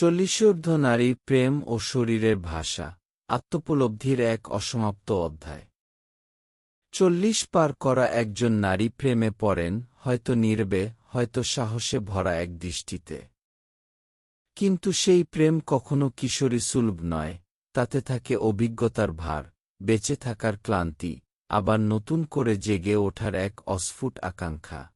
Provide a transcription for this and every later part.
চল্লিশোর্ধ্ব নারী প্রেম ও শরীরের ভাষা, আত্মোপলব্ধির এক অসমাপ্ত অধ্যায়। চল্লিশ পার করা একজন নারী প্রেমে পড়েন, হয়তো নির্বে, হয়তো সাহসে ভরা এক দৃষ্টিতে। কিন্তু সেই প্রেম কখনো কিশোরী সুলভ নয়, তাতে থাকে অভিজ্ঞতার ভার, বেঁচে থাকার ক্লান্তি, আবার নতুন করে জেগে ওঠার এক অস্ফুট আকাঙ্ক্ষা।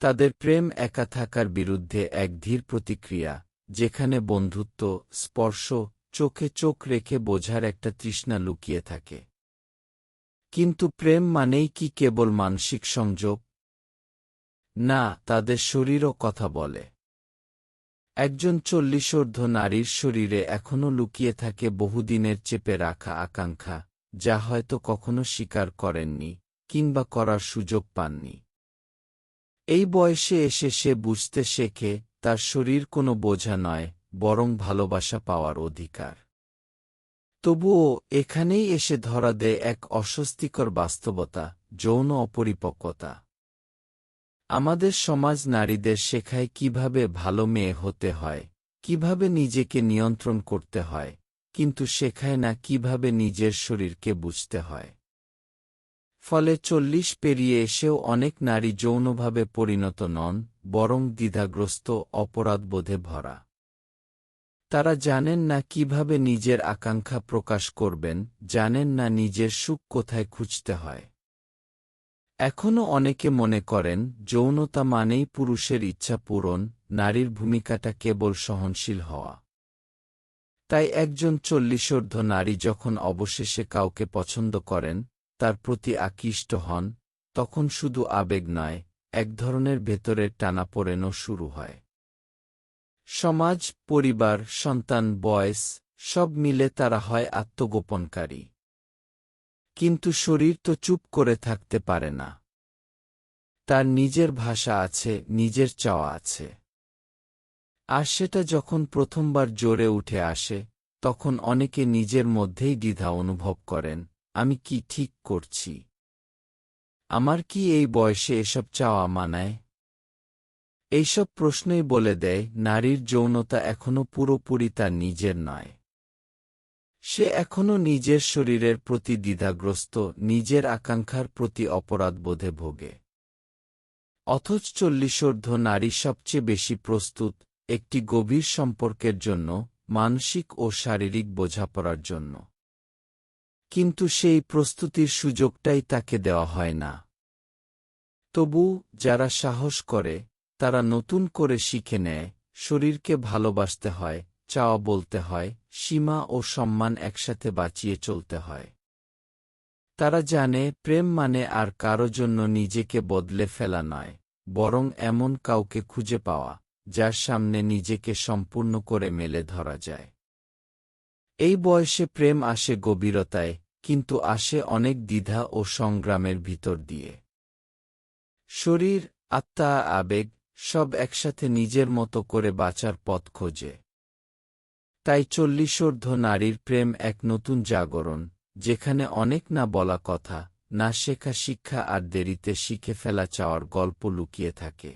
তাদের প্রেম একা থাকার বিরুদ্ধে এক ধীর প্রতিক্রিয়া যেখানে বন্ধুত্ব, স্পর্শ, চোখে চোখ রেখে বোঝার একটা তৃষ্ণা লুকিয়ে থাকে। কিন্তু প্রেম মানেই কি কেবল মানসিক সংযোগ? না, তাদের শরীরও কথা বলে। একজন চল্লিশোর্ধ্ব নারীর শরীরে এখনও লুকিয়ে থাকে বহুদিনের চেপে রাখা আকাঙ্ক্ষা, যা হয়তো কখনো স্বীকার করেননি, কিংবা করার সুযোগ পাননি। এই বয়সে এসে সে বুঝতে শেখে তার শরীর কোনো বোঝা নয়, বরং ভালোবাসা পাওয়ার অধিকার। তবুও এখানেই এসে ধরা দেয় এক অস্বস্তিকর বাস্তবতা, যৌন অপরিপক্কতা। আমাদের সমাজ নারীদের শেখায় কীভাবে ভালো মেয়ে হতে হয়, কীভাবে নিজেকে নিয়ন্ত্রণ করতে হয়, কিন্তু শেখায় না কীভাবে নিজের শরীরকে বুঝতে হয়। ফলে চল্লিশ পেরিয়ে এসেও অনেক নারী যৌনভাবে পরিণত নন, বরং দ্বিধাগ্রস্ত, অপরাধবোধে ভরা। তারা জানেন না কীভাবে নিজের আকাঙ্ক্ষা প্রকাশ করবেন, জানেন না নিজের সুখ কোথায় খুঁজতে হয়। এখনও অনেকে মনে করেন, যৌনতা মানেই পুরুষের ইচ্ছা পূরণ, নারীর ভূমিকাটা কেবল সহনশীল হওয়া। তাই একজন চল্লিশোর্ধ্ব নারী যখন অবশেষে কাউকে পছন্দ করেন তার প্রতি আকৃষ্ট হন, তখন শুধু আবেগ নয়, এক ধরনের ভেতরের টানাপোড়েনও শুরু হয়। সমাজ, পরিবার, সন্তান, বয়স, সব মিলে তারা হয় আত্মগোপনকারী। কিন্তু শরীর তো চুপ করে থাকতে পারে না। তার নিজের ভাষা আছে, নিজের চাওয়া আছে। আর সেটা যখন প্রথমবার জোরে উঠে আসে, তখন অনেকে নিজের মধ্যেই দ্বিধা অনুভব করেন আমি কি ঠিক করছি? আমার কি এই বয়সে এসব চাওয়া মানায়? এইসব প্রশ্নই বলে দেয়, নারীর যৌনতা এখনও পুরোপুরি তার নিজের নয়। সে এখনও নিজের শরীরের প্রতি দ্বিধাগ্রস্ত, নিজের আকাঙ্ক্ষার প্রতি অপরাধবোধে ভোগে। অথচ চল্লিশোর্ধ্ব নারী সবচেয়ে বেশি প্রস্তুত একটি গভীর সম্পর্কের জন্য, মানসিক ও শারীরিক বোঝাপড়ার জন্য। কিন্তু সেই প্রস্তুতির সুযোগটাই তাকে দেওয়া হয় না। তবু, যারা সাহস করে, তারা নতুন করে শিখে নেয়, শরীরকে ভালোবাসতে হয়, চাওয়া বলতে হয়, সীমা ও সম্মান একসাথে বাঁচিয়ে চলতে হয়। তারা জানে, প্রেম মানে আর কারও জন্য নিজেকে বদলে ফেলা নয়, বরং এমন কাউকে খুঁজে পাওয়া, যার সামনে নিজেকে সম্পূর্ণ করে মেলে ধরা যায়। এই বয়সে প্রেম আসে গভীরতায়, কিন্তু আসে অনেক দ্বিধা ও সংগ্রামের ভিতর দিয়ে। শরীর, আত্মা, আবেগ, সব একসাথে নিজের মতো করে বাঁচার পথ খোঁজে। তাই চল্লিশোর্ধ্ব নারীর প্রেম এক নতুন জাগরণ, যেখানে অনেক না বলা কথা, না শেখা শিক্ষা আর দেরিতে শিখে ফেলা চাওয়ার গল্প লুকিয়ে থাকে।